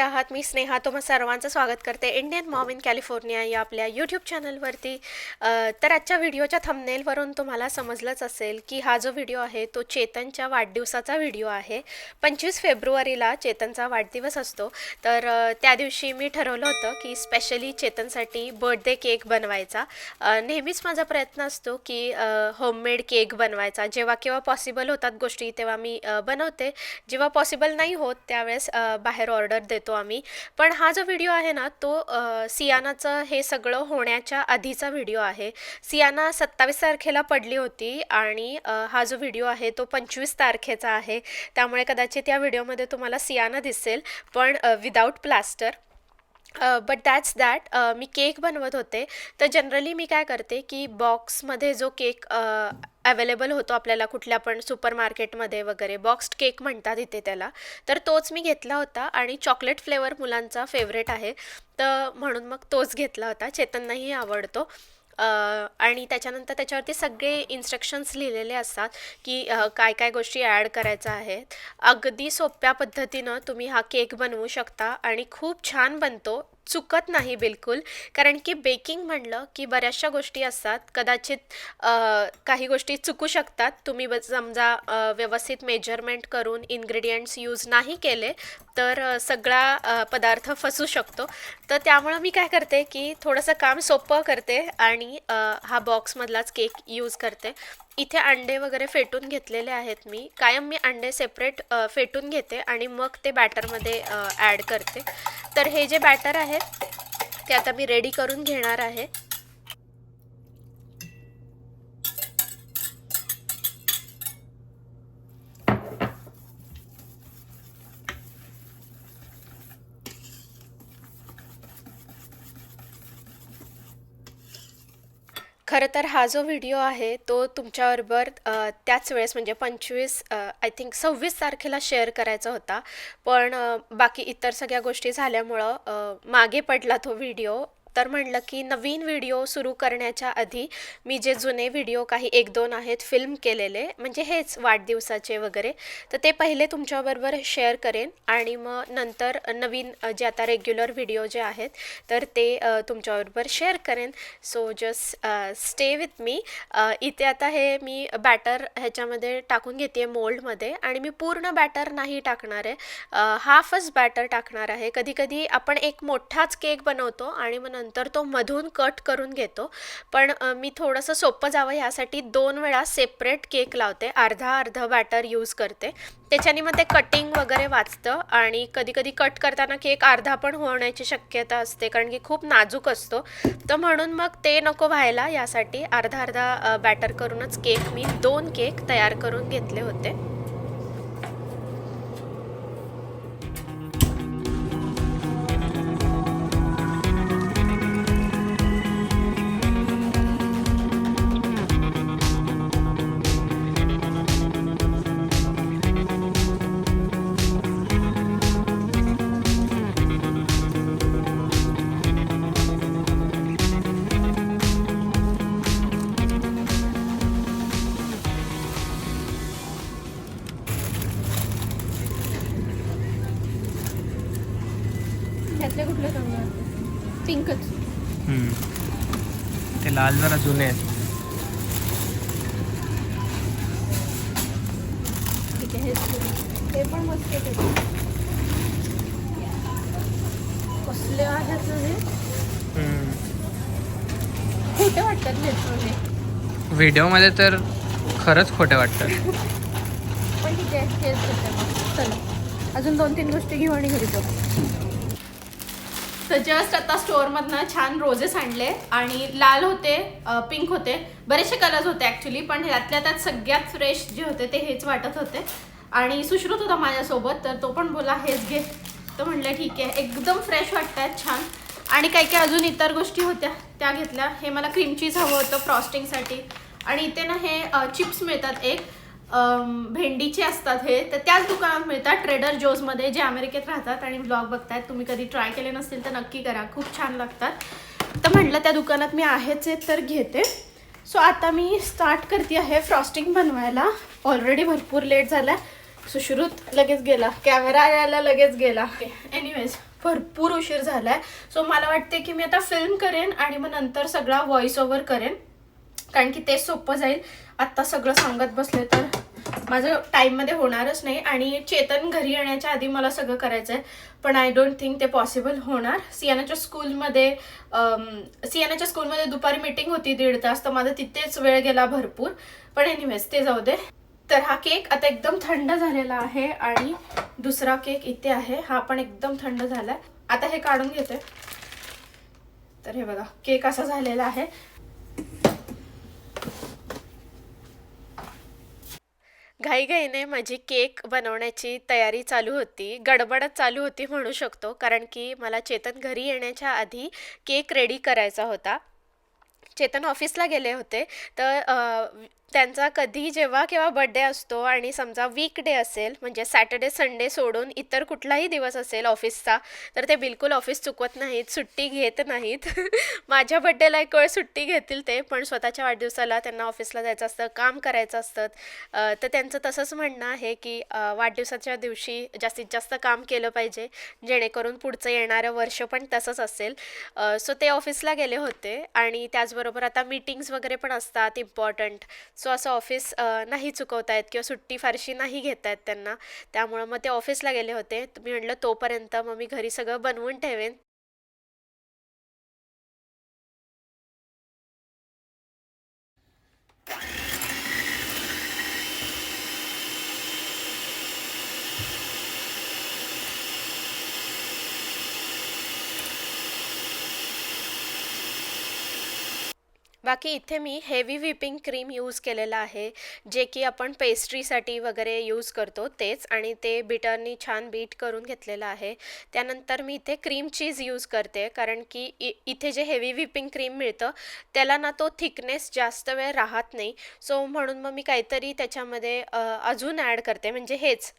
आहात. मी स्नेहा. तुम्हा सर्वांचं स्वागत करते. इंडियन मॉम इन कॅलिफोर्निया या आपल्या यूट्यूब चॅनलवरती तर आजच्या व्हिडिओच्या थंबनेलवरून तुम्हाला समजलंच असेल की हा जो व्हिडिओ आहे तो चेतनच्या वाढदिवसाचा व्हिडिओ आहे. पंचवीस फेब्रुवारीला चेतनचा वाढदिवस असतो. तर त्या दिवशी मी ठरवलं होतं की स्पेशली चेतनसाठी बर्थडे केक बनवायचा. नेहमीच माझा प्रयत्न असतो की होममेड केक बनवायचा. जेव्हा केव्हा पॉसिबल होतात गोष्टी तेव्हा मी बनवते. जेव्हा पॉसिबल नाही होत त्यावेळेस बाहेर ऑर्डर देतो. आम्ही. पण हा जो व्हिडिओ आहे ना तो सियानाचं हे सगळं होण्याच्या आधीचा व्हिडिओ आहे. सियाना सत्तावीस तारखेला पडली होती आणि हा जो व्हिडिओ आहे तो पंचवीस तारखेचा आहे. त्यामुळे कदाचित या व्हिडिओमध्ये तुम्हाला सियाना दिसेल. पण without plaster but that's that me cake बनवत होते. तर जनरली मी काय करते की बॉक्समध्ये जो केक अवेलेबल होतो आपल्याला कुठल्या पण सुपर मार्केटमध्ये वगैरे बॉक्स्ड केक म्हणतात इथे त्याला तर तोच मी घेतला होता आणि चॉकलेट फ्लेवर मुलांचा फेवरेट आहे. तर म्हणून मग तोच घेतला होता. चेतननाही आवडतो. आणि त्याच्यानंतर त्याच्यावरती सगळे इन्स्ट्रक्शन्स लिहिलेले असतात की काय काय गोष्टी ॲड करायच्या आहेत. अगदी सोप्या पद्धतीनं तुम्ही हा केक बनवू शकता आणि खूप छान बनतो. चुकत नाही बिलकुल. कारण की बेकिंग म्हणलं की बऱ्याचशा गोष्टी असतात. कदाचित काही गोष्टी चुकू शकतात. तुम्ही समजा व्यवस्थित मेजरमेंट करून इन्ग्रेडियंट्स यूज नाही केले तर सगळा पदार्थ फसू शकतो. तर त्यामुळं मी काय करते की थोडंसं काम सोपं करते आणि हा बॉक्समधलाच केक यूज करते. इथे अंडे वगैरे फेटून घेतलेले आहेत मी. कायम मी अंडे सेपरेट फेटून घेते आणि मग ते बॅटरमध्ये ॲड करते. तर हे जे बॅटर आहे ते आता मी रेडी करून घेणार आहे. खरं तर हा जो व्हिडिओ आहे तो तुमच्याबरोबर त्याच वेळेस म्हणजे पंचवीस आय थिंक सव्वीस तारखेला शेअर करायचा होता. पण बाकी इतर सगळ्या गोष्टी झाल्यामुळं मागे पडला तो व्हिडिओ. तर म्हणलं की नवीन व्हिडिओ सुरू करण्याच्या आधी मी जे जुने व्हिडिओ काही एक दोन आहेत फिल्म केलेले म्हणजे हेच वाढदिवसाचे वगैरे तर ते पहिले तुमच्याबरोबर शेअर करेन. आणि मग नंतर नवीन जे आता रेग्युलर व्हिडिओ जे आहेत तर ते तुमच्याबरोबर शेअर करेन. So just stay with me इथे आता हे मी बॅटर ह्याच्यामध्ये टाकून घेते मोल्डमध्ये आणि मी पूर्ण बॅटर नाही टाकणार आहे. हाफच बॅटर टाकणार आहे. कधी कधी आपण एक मोठाच केक बनवतो आणि मग नंतर तो मधून कट करून घेतो. पण मी थोडंसं सोपं जावं यासाठी दोन वेळा सेपरेट केक लावते. अर्धा अर्धा बॅटर यूज करते. त्याच्याने मग ते कटिंग वगैरे वाचतं आणि कधी कधी कट करताना केक अर्धा पण होण्याची शक्यता असते कारण की खूप नाजूक असतो. तर म्हणून मग ते नको व्हायला यासाठी अर्धा अर्धा बॅटर करूनच केक मी दोन केक तयार करून घेतले होते. त्यातले कुठले पिंकच. हम्म. ते लाल जरा जुने आहेत. ठीक आहे ते पण मस्त कसले आहेत हे. खोटे वाटतात नेटमध्ये व्हिडिओमध्ये तर खरंच खोटे वाटतात. पण ठीक आहे अजून दोन तीन गोष्टी घेऊ आणि घरी जाऊ तर जस्ट आता स्टोअरमधनं छान रोजेस आणले आणि लाल होते पिंक होते. बरेचसे कलर्स होते ॲक्च्युली पण त्यातल्या त्यात सगळ्यात फ्रेश जे होते ते हेच वाटत होते. आणि सुश्रुत होता माझ्यासोबत तर तो पण बोला हेच घे. तर म्हणलं ठीक आहे. एकदम फ्रेश वाटत आहेत छान. आणि काही काही अजून इतर गोष्टी होत्या त्या घेतल्या. हे मला क्रीम चीज हवं होतं फ्रॉस्टिंगसाठी आणि इथे ना हे चिप्स मिळतात एक. भेंडीचे असतात हे तर त्याच दुकानात मिळतात ट्रेडर जोजमध्ये जे अमेरिकेत राहतात आणि ब्लॉग बघतायत. तुम्ही कधी ट्राय केले नसतील तर नक्की करा. खूप छान लागतात. तर म्हटलं त्या दुकानात मी आहेच आहे तर घेते. सो आता मी स्टार्ट करते आहे फ्रॉस्टिंग बनवायला. ऑलरेडी भरपूर लेट झाला सुश्रुत लगेच गेला. कॅमेरा यायला लगेच गेला. एनिवेज भरपूर उशीर झालाय. सो मला वाटते की मी आता फिल्म करेन आणि मग नंतर सगळा व्हॉइस ओव्हर करेन. कारण की ते सोपं जाईल. आत्ता सगळं सांगत बसले तर माझं टाईममध्ये होणारच नाही आणि चेतन घरी येण्याच्या आधी मला सगळं करायचं आहे पण आय डोंट थिंक ते पॉसिबल होणार. सियानाच्या स्कूलमध्ये सियानाच्या स्कूलमध्ये दुपारी मीटिंग होती दीड तास तर माझा तिथेच वेळ गेला भरपूर. पण एनिवेज ते जाऊ दे. तर हा केक आता एकदम थंड झालेला आहे आणि दुसरा केक इथे आहे. हा पण एकदम थंड झालाय. आता हे काढून घेते. तर हे बघा केक असा झालेला आहे. घाईघाईने माझी केक बनवण्याची तयारी चालू होती. गडबडच चालू होती म्हणू शकतो कारण की मला चेतन घरी येण्याच्या आधी केक रेडी करायचा होता. चेतन ऑफिसला गेले होते. तर त्यांचा कधी जेव्हा केव्हा बड्डे असतो आणि समजा वीकडे असेल म्हणजे सॅटर्डे संडे सोडून इतर कुठलाही दिवस असेल ऑफिसचा तर ते बिलकुल ऑफिस चुकवत नाहीत सुट्टी घेत नाहीत. माझ्या बड्डेला एक वेळ सुट्टी घेतील ते पण स्वतःच्या वाढदिवसाला त्यांना ऑफिसला जायचं असतं काम करायचं असतं. तर त्यांचं तसंच म्हणणं आहे की वाढदिवसाच्या दिवशी जास्तीत जास्त काम केलं पाहिजे जेणेकरून पुढचं येणारं वर्ष पण तसंच असेल. सो ते ऑफिसला गेले होते आणि त्याचबरोबर आता मीटिंग्स वगैरे पण असतात इम्पॉर्टंट सो असं ऑफिस नाही चुकवता येत किंवा सुट्टी फारशी नाही घेत आहेत त्यांना त्यामुळं मग ते ऑफिसला गेले होते. मी म्हटलं तोपर्यंत मग मी घरी सगळं बनवून ठेवेन. बाकी इथे मी हेवी व्हिपिंग क्रीम यूज केलेलं आहे जे की आपण पेस्ट्रीसाठी वगैरे यूज करतो तेच आणि ते बिटरनी छान बीट करून घेतलेलं आहे. त्यानंतर मी इथे क्रीम चीज यूज करते कारण की इ इथे जे हेवी व्हिपिंग क्रीम मिळतं त्याला ना तो थिकनेस जास्त वेळ राहत नाही. सो म्हणून मग मी काहीतरी त्याच्यामध्ये अजून ॲड करते. म्हणजे हेच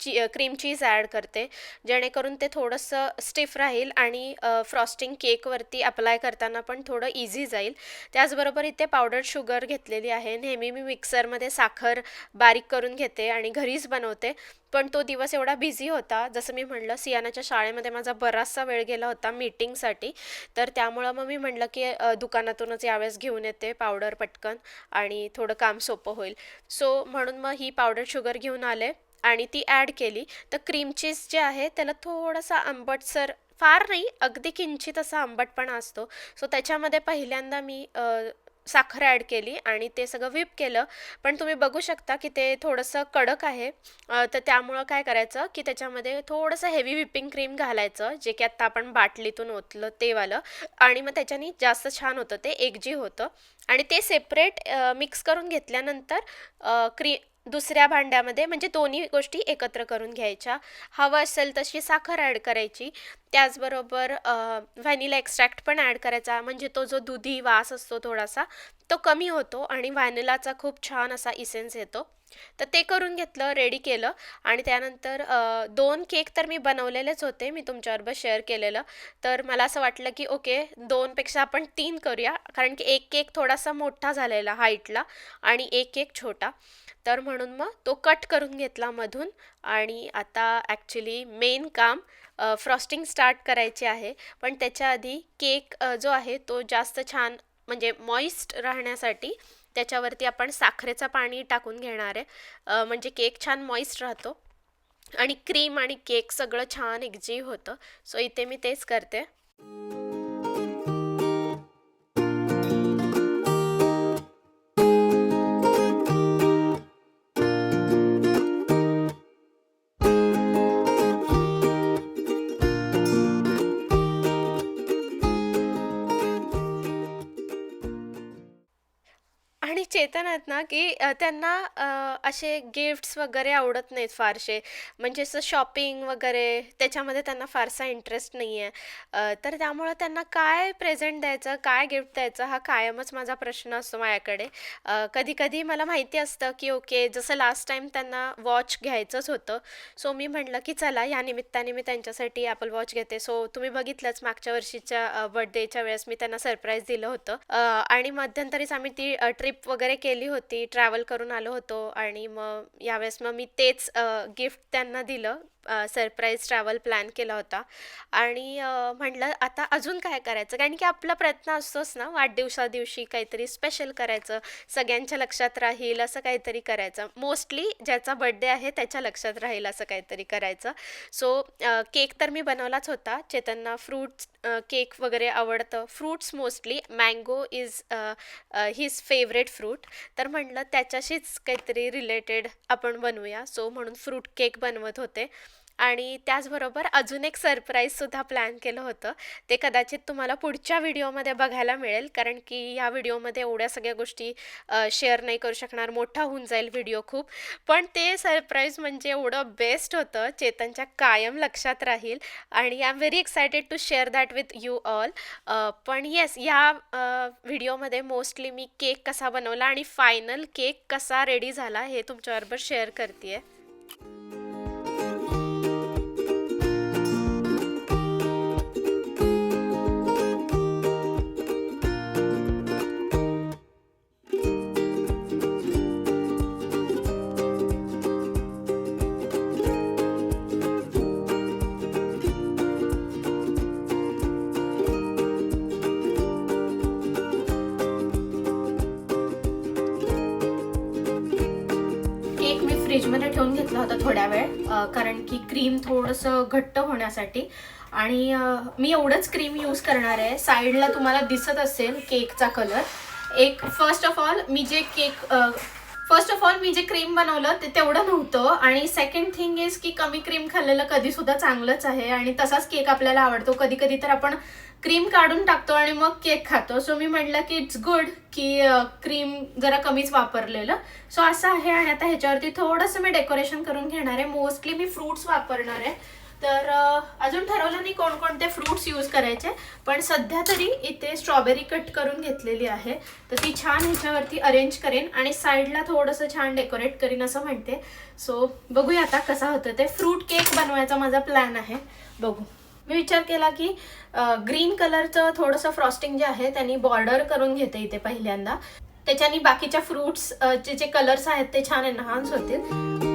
ची क्रीम चीज ॲड करते. जेणेकरून ते थोडंसं स्टिफ राहील आणि फ्रॉस्टिंग केकवरती अप्लाय करताना पण थोडं इझी जाईल. त्याचबरोबर इथे पावडर शुगर घेतलेली आहे. नेहमी मी मिक्सरमध्ये साखर बारीक करून घेते आणि घरीच बनवते. पण तो दिवस एवढा बिझी होता. जसं मी म्हणलं सियानाच्या शाळेमध्ये माझा बराचसा वेळ गेला होता मीटिंगसाठी तर त्यामुळं मग मी म्हणलं की दुकानातूनच यावेळेस घेऊन येते पावडर पटकन आणि थोडं काम सोपं होईल. सो म्हणून मग ही पावडर शुगर घेऊन आले. आणि ती ॲड केली. तर क्रीम चीज जे आहे त्याला थोडासा आंबटसर फार नाही अगदी किंचित असा आंबटपणा असतो. सो त्याच्यामध्ये पहिल्यांदा मी साखर ॲड केली आणि ते सगळं व्हिप केलं. पण तुम्ही बघू शकता की ते थोडंसं कडक आहे. तर त्यामुळं काय करायचं की त्याच्यामध्ये थोडंसं हेवी व्हिपिंग क्रीम घालायचं जे की आत्ता आपण बाटलीतून ओतलं तेवालं. आणि मग त्याच्यानी जास्त छान होतं ते एकजी होतं. आणि ते सेपरेट मिक्स करून घेतल्यानंतर क्री दुसऱ्या भांड्यामध्ये म्हणजे दोन्ही गोष्टी एकत्र करून घ्यायच्या. हवं असेल तशी साखर ॲड करायची. त्याचबरोबर व्हॅनिला एक्स्ट्रॅक्ट पण ॲड करायचा. म्हणजे तो जो दुधी वास असतो थोडासा तो कमी होतो आणि व्हॅनिलाचा खूप छान असा इसेन्स येतो. तर ते करून घेतलं रेडी केलं आणि त्यानंतर दोन केक तर मी बनवलेलेच होते. मी तुमच्याबरोबर शेअर केलेलं. तर मला असं वाटलं की ओके दोनपेक्षा आपण तीन करूया. कारण की एक केक थोडासा मोठा झालेला हाईटला आणि एक केक छोटा. तर म्हणून मग तो कट करून घेतला मधून. आणि आता ॲक्च्युली मेन काम फ्रॉस्टिंग स्टार्ट करायचे आहे. पण त्याच्या आधी केक जो आहे तो जास्त छान म्हणजे मॉइस्ट राहण्यासाठी त्याच्यावरती आपण साखरेचं पाणी टाकून घेणार आहे. म्हणजे केक छान मॉइस्ट राहतो. आणि क्रीम आणि केक सगळं छान एकजीव होतं. सो इथे मी तेच करते. चेतन आहेत ना की अ, त्यांना अ, असे गिफ्ट्स वगैरे आवडत नाहीत फारसे. म्हणजे असं शॉपिंग वगैरे त्याच्यामध्ये त्यांना फारसा इंटरेस्ट नाही आहे तर त्यामुळं त्यांना काय प्रेझेंट द्यायचं काय गिफ्ट द्यायचं हा कायमच माझा प्रश्न असतो माझ्याकडे. कधी कधी मला माहिती असतं की ओके जसं लास्ट टाइम त्यांना वॉच घ्यायचंच होतं सो मी म्हटलं की चला या निमित्ताने मी त्यांच्यासाठी ॲपल वॉच घेते. सो तुम्ही बघितलंच मागच्या वर्षीच्या बर्थडेच्या वेळेस मी त्यांना सरप्राईज दिलं होतं. अ, आणि मध्यंतरीच आम्ही ती ट्रिप वगैरे वगैरे केली होती ट्रॅव्हल करून आलो होतो आणि मग यावेळेस मग मी तेच गिफ्ट त्यांना दिलं. सरप्राईज ट्रॅव्हल प्लॅन केला होता. आणि म्हटलं आता अजून काय करायचं? कारण की आपला प्रयत्न असतोच ना वाढदिवसा दिवशी काहीतरी स्पेशल करायचं सगळ्यांच्या लक्षात राहील असं काहीतरी करायचं. मोस्टली ज्याचा बड्डे आहे त्याच्या लक्षात राहील असं काहीतरी करायचं. सो केक तर मी बनवलाच होता. चेतनना फ्रूट्स केक वगैरे आवडतं. Fruits mostly mango is his favourite fruit तर म्हटलं त्याच्याशीच काहीतरी रिलेटेड आपण बनवूया. सो म्हणून फ्रूट केक बनवत होते. आणि त्याचबरोबर अजून एक सरप्राईजसुद्धा प्लॅन केलं होतं. ते कदाचित तुम्हाला पुढच्या व्हिडिओमध्ये बघायला मिळेल कारण की या व्हिडिओमध्ये एवढ्या सगळ्या गोष्टी शेअर नाही करू शकणार मोठा होऊन जाईल व्हिडिओ खूप. पण ते सरप्राईज म्हणजे एवढं बेस्ट होतं चेतनच्या कायम लक्षात राहील. आणि I am very excited to share that with you all पण येस या व्हिडिओमध्ये मोस्टली मी केक कसा बनवला आणि फायनल केक कसा रेडी झाला हे तुमच्याबरोबर शेअर करते आहे फ्रीजमध्ये ठेवून घेतला होता थोड्या वेळ कारण की क्रीम थोडंसं घट्ट होण्यासाठी. आणि मी एवढंच क्रीम यूज करणार आहे. साईडला तुम्हाला दिसत असेल केकचा कलर एक फर्स्ट ऑफ ऑल मी जे केक फर्स्ट ऑफ ऑल मी जे क्रीम बनवलं ते तेवढं नव्हतं. आणि सेकंड थिंग इज की कमी क्रीम खाल्लेलं कधीसुद्धा चांगलंच आहे. आणि तसाच केक आपल्याला आवडतो. कधी कधी तर आपण क्रीम काढून टाकतो आणि मग केक खातो. सो मी म्हटलं की इट्स गुड की क्रीम जरा कमीच वापरलेलं. सो असं आहे आणि आता ह्याच्यावरती थोडंसं मी डेकोरेशन करून घेणार आहे. मोस्टली मी फ्रुट्स वापरणार आहे. तर अजून ठरवलं नाही कोणकोणते फ्रुट्स यूज करायचे पण सध्या तरी इथे स्ट्रॉबेरी कट करून घेतलेली आहे. तर ती छान ह्याच्यावरती अरेंज करेन आणि साईडला थोडंसं छान डेकोरेट करीन असं म्हणते. सो बघूया आता कसा होतं ते. फ्रूट केक बनवायचा माझा प्लॅन आहे. बघू. मी विचार केला की ग्रीन कलरचं थोडंसं फ्रॉस्टिंग जे आहे त्यांनी बॉर्डर करून घेते इथे पहिल्यांदा. त्याच्यानी बाकीच्या फ्रुट्स चे जे कलर्स आहेत ते छान एनहान्स होतील.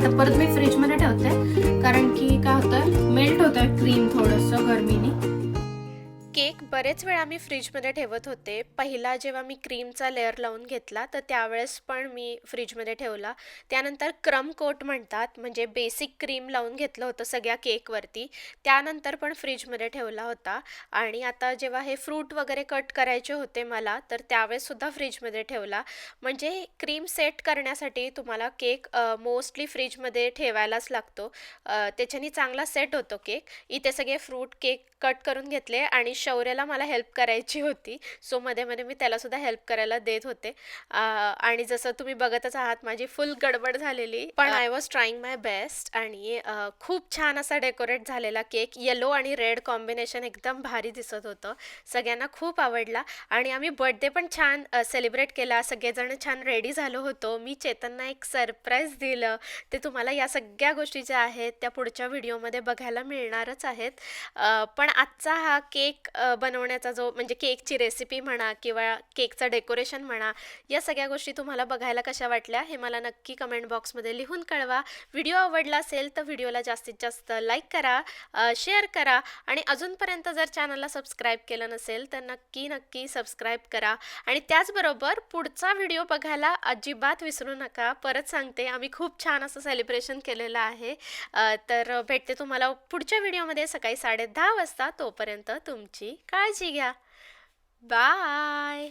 आता परत मी फ्रीजमध्ये ठेवते. कारण की काय होतं मेल्ट होतं क्रीम थोडंसं गरमी बरेच वेळा मी फ्रीजमध्ये ठेवत होते. पहिला जेव्हा मी क्रीमचा लेअर लावून घेतला तर त्यावेळेस पण मी फ्रीजमध्ये ठेवला. त्यानंतर क्रम कोट म्हणतात म्हणजे बेसिक क्रीम लावून घेतलं होतं सगळ्या केकवरती. त्यानंतर पण फ्रीजमध्ये ठेवला होता. आणि आता जेव्हा हे फ्रूट वगैरे कट करायचे होते मला तर त्यावेळेस सुद्धा फ्रीजमध्ये ठेवला. म्हणजे क्रीम सेट करण्यासाठी तुम्हाला केक मोस्टली फ्रीजमध्ये ठेवायलाच लागतो. त्याच्यानी त्याच्याने चांगला सेट होतो केक. इथे सगळे फ्रूट केक कट करून घेतले आणि शौर्याला मला हेल्प करायची होती. सो मध्ये मध्ये मी त्याला सुद्धा हेल्प करायला देत होते. आणि जसं तुम्ही बघतच आहात माझी फुल गडबड झालेली. पण I was trying my best आणि खूप छान असा डेकोरेट झालेला केक येलो आणि रेड कॉम्बिनेशन एकदम भारी दिसत होतं. सगळ्यांना खूप आवडला. आणि आम्ही बर्थडे पण छान सेलिब्रेट केला. सगळेजण छान रेडी झालो होतो. मी चेतनना एक सरप्राईज दिलं. ते तुम्हाला या सगळ्या गोष्टी ज्या आहेत त्या पुढच्या व्हिडिओमध्ये बघायला मिळणारच आहेत. पण आजचा हा केक बनवण्याचा जो म्हणजे केकची रेसिपी म्हणा किंवा केकचं डेकोरेशन म्हणा या सगळ्या गोष्टी तुम्हाला बघायला कशा वाटल्या हे मला नक्की कमेंट बॉक्समध्ये लिहून कळवा. व्हिडिओ आवडला असेल तर व्हिडिओला जास्तीत जास्त लाईक करा शेअर करा आणि अजूनपर्यंत जर चॅनलला सबस्क्राईब केलं नसेल तर नक्की नक्की सबस्क्राईब करा. आणि त्याचबरोबर पुढचा व्हिडिओ बघायला अजिबात विसरू नका. परत सांगते आम्ही खूप छान असं सेलिब्रेशन केलेलं आहे. तर भेटते तुम्हाला पुढच्या व्हिडिओमध्ये सकाळी साडे दहा वाजता. तोपर्यंत तुमची കാഴ്ചയ്ക്ക ബായ്